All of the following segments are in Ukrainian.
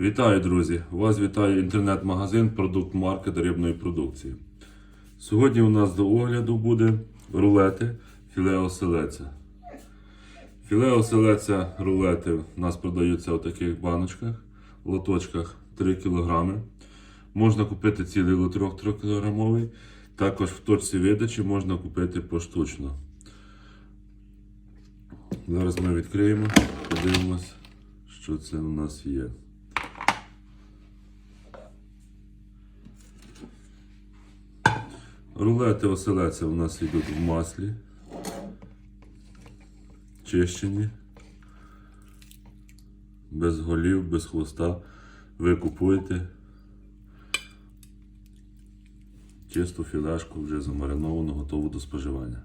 Вітаю, друзі! Вас вітає інтернет-магазин Продукт Маркет рибної продукції. Сьогодні у нас до огляду буде рулети філе оселеця. Філе оселеця рулети у нас продаються у таких баночках, лоточках 3 кг. Можна купити цілий лотрок 3 кг. Також в точці видачі можна купити поштучно. Зараз ми відкриємо, подивимось, що це у нас є. Рулети оселеця у нас йдуть в маслі. Чищені. Без голів, без хвоста. Ви купуєте чисту філешку вже замариновану, готову до споживання.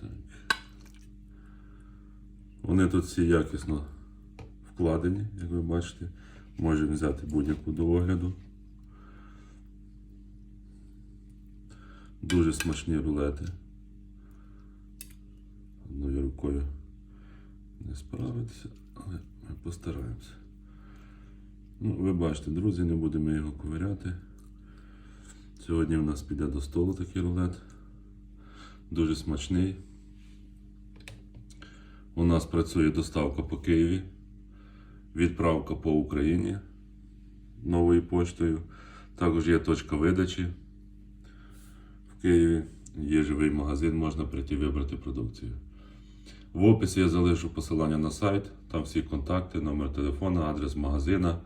Так. Вони тут всі якісно вкладені, як ви бачите. Можемо взяти будь-яку до огляду. Дуже смачні рулети. Одною рукою не справитися, але ми постараємося. Ну, ви бачите, друзі, не будемо його ковиряти. Сьогодні у нас піде до столу такий рулет. Дуже смачний. У нас працює доставка по Києві, відправка по Україні новою поштою. Також є точка видачі в Києві. Є живий магазин, можна прийти вибрати продукцію. В описі я залишу посилання на сайт, там всі контакти, номер телефона, адрес магазина.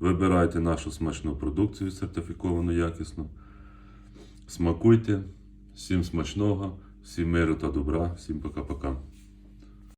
Вибирайте нашу смачну продукцію, сертифіковану якісно. Смакуйте, всім смачного, всім миру та добра, всім пока-пока.